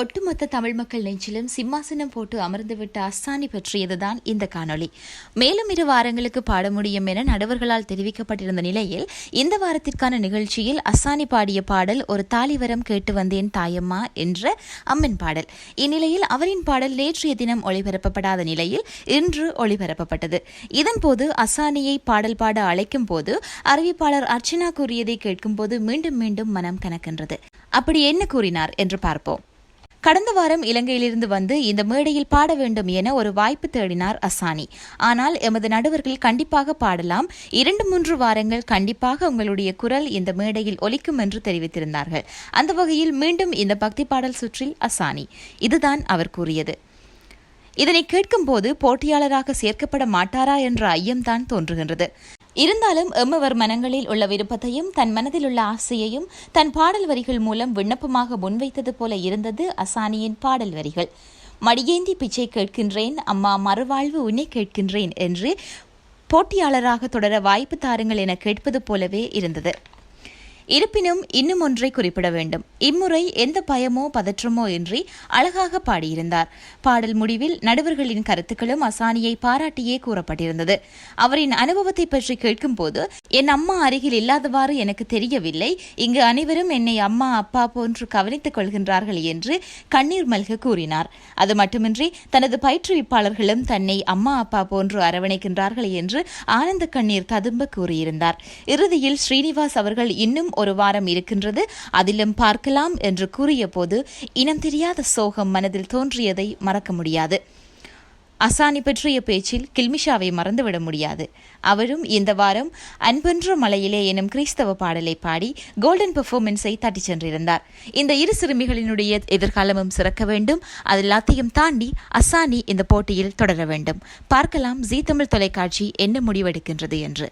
ஒட்டுமொத்த தமிழ் மக்கள் நெஞ்சிலும் சிம்மாசனம் போட்டு அமர்ந்துவிட்ட அஸ்தானி பற்றியதுதான் இந்த காணொளி. மேலும் இரு வாரங்களுக்கு பாட முடியும் என நடுவர்களால் தெரிவிக்கப்பட்டிருந்த நிலையில் இந்த வாரத்திற்கான நிகழ்ச்சியில் அஸ்தானி பாடிய பாடல் ஒரு தாலிவரம் கேட்டு வந்தேன் தாயம்மா என்ற அம்மன் பாடல். இந்நிலையில் அவரின் பாடல் நேற்றைய தினம் ஒளிபரப்பப்படாத நிலையில் இன்று ஒளிபரப்பப்பட்டது. இதன்போது அசானியை பாடல் பாட அழைக்கும் போது அறிவிப்பாளர் அர்ச்சனா கூறியதை கேட்கும்போது மீண்டும் மீண்டும் மனம் கணக்கின்றது அப்படி என்ன கூறினார் என்று பார்ப்போம். கடந்த வாரம் இலங்கையிலிருந்து வந்து இந்த மேடையில் பாட வேண்டும் என ஒரு வாய்ப்பு தேடினார் அசானி. ஆனால் எமது நடுவர்கள் கண்டிப்பாக பாடலாம். இரண்டு மூன்று வாரங்கள் கண்டிப்பாக உங்களுடைய குரல் இந்த மேடையில் ஒலிக்கும் என்று தெரிவித்திருந்தார்கள். அந்த வகையில் மீண்டும் இந்த பக்தி பாடல் சுற்றில் அசானி. இதுதான் அவர் கூறியது. இதனை கேட்கும்போது போட்டியாளராக சேர்க்கப்பட மாட்டாரா என்ற ஐயம்தான் தோன்றுகின்றது. இருந்தாலும் எம்மவர் மனங்களில் உள்ள விருப்பத்தையும் தன் மனதில் உள்ள ஆசையையும் தன் பாடல் வரிகள் மூலம் விண்ணப்பமாக முன்வைத்தது போல இருந்தது அசானியின் பாடல் வரிகள். மடியேந்தி பிச்சை கேட்கின்றேன் அம்மா மறுவாழ்வு உன்னை கேட்கின்றேன் என்று போட்டியாளராக தொடர வாய்ப்பு தாருங்கள் என கேட்பது போலவே இருந்தது. இருப்பினும் இன்னும் ஒன்றை குறிப்பிட வேண்டும். இம்முறை எந்த பயமோ பதற்றமோ இன்றி அழகாக பாடியிருந்தார். பாடல் முடிவில் நடுவர்களின் கருத்துக்களும் அசானியை பாராட்டியே கூறப்பட்டிருந்தது. அவரின் அனுபவத்தை பற்றி கேட்கும்போது என் அம்மா அருகில் இல்லாதவாறு எனக்கு தெரியவில்லை. இங்கு அனைவரும் என்னை அம்மா அப்பா போன்று கவனித்துக் கொள்கின்றார்கள் என்று கண்ணீர் மல்க கூறினார். அது மட்டுமின்றி தனது பயிற்றுவிப்பாளர்களும் தன்னை அம்மா அப்பா போன்று அரவணைக்கின்றார்கள் என்று ஆனந்த கண்ணீர் ததும்ப கூறியிருந்தார். இறுதியில் ஸ்ரீனிவாஸ் அவர்கள் இன்னும் ஒரு வாரம் இருக்கின்றது. அதிலும் பார்க்கலாம் என்று கூறிய போது இனம் தெரியாத சோகம் மனதில் தோன்றியதை மறக்க முடியாது. அசானி பற்றிய பேச்சில் கில்மிஷாவை மறந்துவிட முடியாது. அவரும் இந்த வாரம் அன்பென்ற மலையிலே எனும் கிறிஸ்தவ பாடலை பாடி கோல்டன் பெர்ஃபார்மன்ஸை தட்டிச் சென்றிருந்தார். இந்த இரு சிறுமிகளினுடைய எதிர்காலமும் சிறக்க வேண்டும். அது எல்லாத்தையும் தாண்டி அசானி இந்த போட்டியில் தொடர வேண்டும். பார்க்கலாம் ஜீ தமிழ் தொலைக்காட்சி என்ன முடிவெடுக்கின்றது என்று.